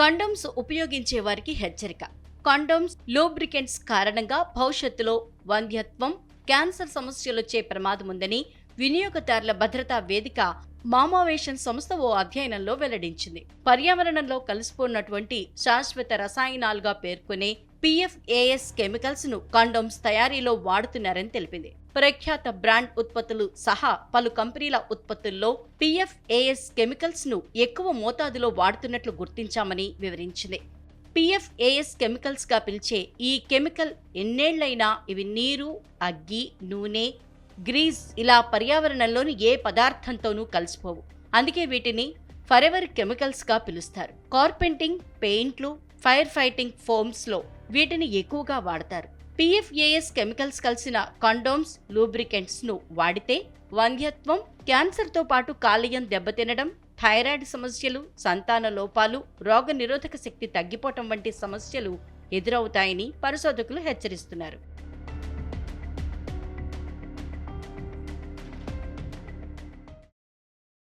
Condoms ఉపయోగించే వారికి హెచ్చరిక. కండోమ్స్ లూబ్రికెంట్స్ కారణంగా భవిష్యత్తులో వంధ్యత్వం క్యాన్సర్ సమస్యలొచ్చే ప్రమాదం ఉందని వినియోగదారుల భద్రతా వేదిక మామావేషన్ సంస్థ ఓ అధ్యయనంలో వెల్లడించింది. పర్యావరణంలో కలిసిపోయినటువంటి శాశ్వత రసాయనాలుగా పేర్కొనే పిఎఫ్ఏఎస్ కెమికల్స్ను కండోమ్స్ తయారీలో వాడుతున్నారని తెలిపింది. ప్రఖ్యాత బ్రాండ్ ఉత్పత్తులు సహా పలు కంపెనీల ఉత్పత్తుల్లో పిఎఫ్ఏఎస్ కెమికల్స్ను ఎక్కువ మోతాదులో వాడుతున్నట్లు గుర్తించామని వివరించింది. పిఎఫ్ఏఎస్ కెమికల్స్గా పిలిచే ఈ కెమికల్ ఎన్నేళ్ళైనా ఇవి నీరు అగ్గి నూనె గ్రీజ్ ఇలా పర్యావరణంలోని ఏ పదార్థంతోనూ కలిసిపోవు. అందుకే వీటిని ఫరెవర్ కెమికల్స్గా పిలుస్తారు. కార్పెంటింగ్ పెయింట్లు ఫైర్ ఫైటింగ్ ఫోమ్స్లో వీటిని ఎక్కువగా వాడతారు. పిఎఫ్ఏఎస్ కెమికల్స్ కలిసిన కండోమ్స్ లూబ్రికెంట్స్ను వాడితే వంధ్యత్వం క్యాన్సర్తో పాటు కాలేయం దెబ్బతినడం థైరాయిడ్ సమస్యలు సంతాన లోపాలు రోగ నిరోధక శక్తి తగ్గిపోవటం వంటి సమస్యలు ఎదురవుతాయని పరిశోధకులు హెచ్చరిస్తున్నారు.